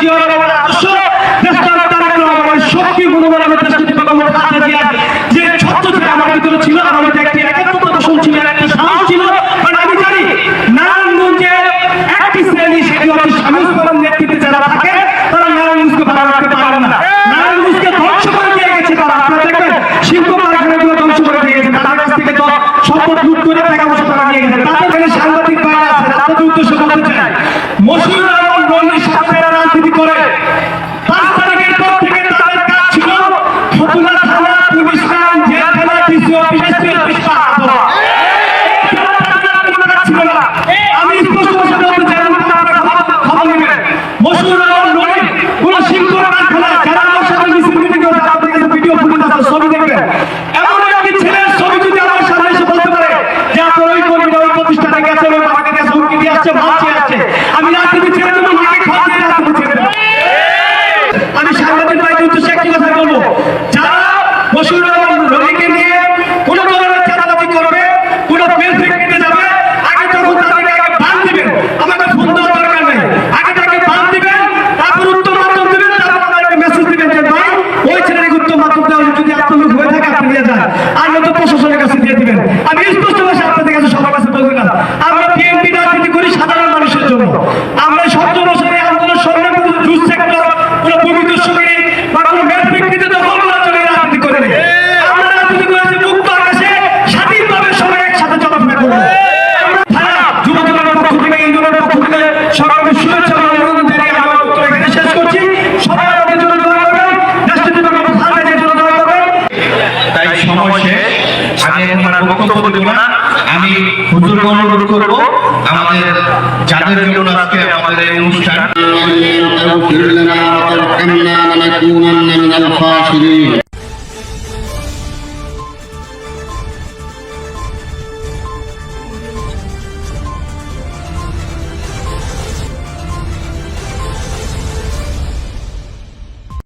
জিয়াউর রহমানের আদর্শ দেশটা তারেক রহমানের শক্তি মনোবল আমার দেশকে বেগমের খালেদা জিয়ার যে ছত্র আমার ভিতরে ছিল আমার মধ্যে একটি একাত্মতা ছিল একটা রহমান রনির সাথে করে পাঁচ তারিখের পর থেকে তাদের কাজ ছিল ফতুল্লা থানা পুলিশ লাইন জেলখানা ডিসি অফিস এসপি অফিস পাহাড় না। আমি স্পষ্ট বলতে চাই, আমি আপনারা খবর- নেবেন। আর নতুন প্রশাসনের কাছে দিয়ে দিবেন। আমি স্পষ্ট ভাষায় শেষ আমি এখন আর বক্তব্য দেব না। আমি হুজুরকে অনুরোধ করব, আমাদের যাদের জন্য আজকে আমাদের অনুষ্ঠান।